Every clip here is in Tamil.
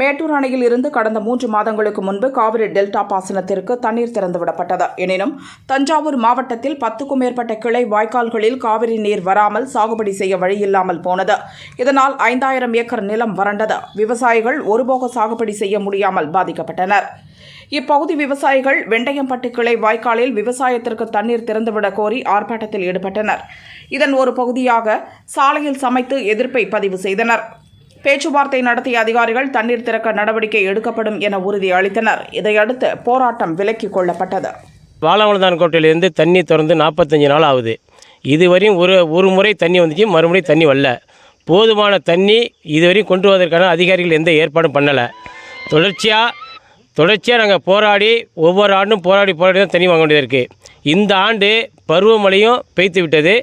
மேட்டூர் அணையில் இருந்து கடந்த மூன்று மாதங்களுக்கு முன்பு காவிரி டெல்டா பாசனத்திற்கு தண்ணீர் திறந்துவிடப்பட்டது. எனினும் தஞ்சாவூர் மாவட்டத்தில் பத்துக்கும் மேற்பட்ட கிளை வாய்க்கால்களில் காவிரி நீர் வராமல் சாகுபடி செய்ய வழியில்லாமல் போனது. இதனால் ஐந்தாயிரம் ஏக்கர் நிலம் வறண்டது. விவசாயிகள் ஒருபோக சாகுபடி செய்ய முடியாமல் பாதிக்கப்பட்டனர். இப்பகுதி விவசாயிகள் வெண்டையம்பட்டு கிளை வாய்க்காலில் விவசாயத்திற்கு தண்ணீர் திறந்துவிடக் கோரி ஆர்ப்பாட்டத்தில் ஈடுபட்டனர். இதன் ஒரு பகுதியாக சாலையில் சமைத்து எதிர்ப்பை பதிவு செய்தனர். பேச்சுவார்த்தை நடத்திய அதிகாரிகள் தண்ணீர் திறக்க நடவடிக்கை எடுக்கப்படும் என உறுதி அளித்தனர் இதையடுத்து போராட்டம் விலக்கிக் கொள்ளப்பட்டது. வாழவளதான் கோட்டையிலேருந்து தண்ணி திறந்து நாற்பத்தஞ்சு நாள் ஆகுது. இதுவரையும் ஒரு ஒரு முறை தண்ணி வந்துச்சு மறுமுறை தண்ணி வரல. போதுமான தண்ணி இதுவரையும் கொண்டு வருவதற்கான அதிகாரிகள் எந்த ஏற்பாடும் பண்ணலை. தொடர்ச்சியாக தொடர்ச்சியாக நாங்கள் போராடி ஒவ்வொரு ஆண்டும் போராடி போராடி தான் தண்ணி வாங்க வேண்டியது இருக்குது இந்த ஆண்டு பருவமழையும் பெய்த்து விட்டது.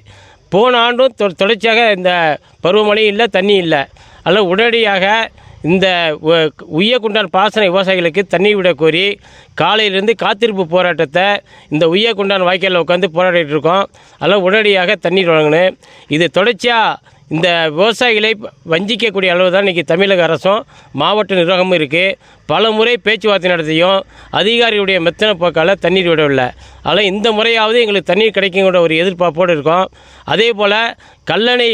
போன ஆண்டும் தொ தொடர்ச்சியாக இந்த பருவமழையும் இல்லை தண்ணி இல்லை. அதனால் உடனடியாக இந்த உய்யக்குண்டான் பாசன விவசாயிகளுக்கு தண்ணி விட கோரி காலையிலேருந்து காத்திருப்பு போராட்டத்தை இந்த உய்யக்குண்டான் வாய்க்காலில் உட்காந்து போராடிட்டு இருக்கோம். அதனால் உடனடியாக தண்ணீர் வழங்கணும். இது தொடர்ச்சியாக இந்த விவசாயிகளை வஞ்சிக்கக்கூடிய அளவு தான் இன்றைக்கி தமிழக அரசும் மாவட்ட நிர்வாகமும் இருக்குது பல முறை பேச்சுவார்த்தை நடத்தியும் அதிகாரிகளுடைய மெத்தன போக்கால் தண்ணீர் விடவில்லை. அதனால் இந்த முறையாவது எங்களுக்கு தண்ணீர் கிடைக்குங்கிற ஒரு எதிர்பார்ப்போடு இருக்கோம். அதே போல் கல்லணை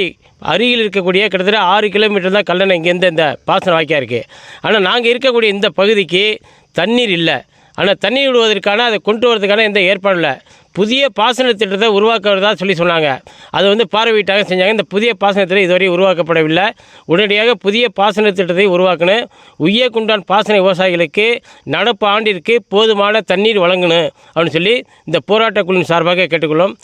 அருகில் இருக்கக்கூடிய கிட்டத்தட்ட ஆறு கிலோமீட்டர் தான் கல்லணை இங்கேருந்து இந்த பாசன வாய்க்கா இருக்குது ஆனால் நாங்கள் இருக்கக்கூடிய இந்த பகுதிக்கு தண்ணீர் இல்லை. ஆனால் தண்ணீர் விடுவதற்கான அதை கொண்டு வரதுக்கான எந்த ஏற்பாடும் இல்லை. புதிய பாசன திட்டத்தை உருவாக்குவதா சொல்லி சொன்னாங்க. அதை வந்து பார்வையிட்டாக செஞ்சாங்க. இந்த புதிய பாசன திட்டம் இதுவரை உருவாக்கப்படவில்லை. உடனடியாக புதிய பாசன திட்டத்தை உருவாக்கணும் உய்யக்குண்டான் பாசன விவசாயிகளுக்கு நடப்பு ஆண்டிற்கு போதுமான தண்ணீர் வழங்கணும் அப்படின்னு சொல்லி இந்த போராட்டக் குழுவின் சார்பாக கேட்டுக்கொள்ளும்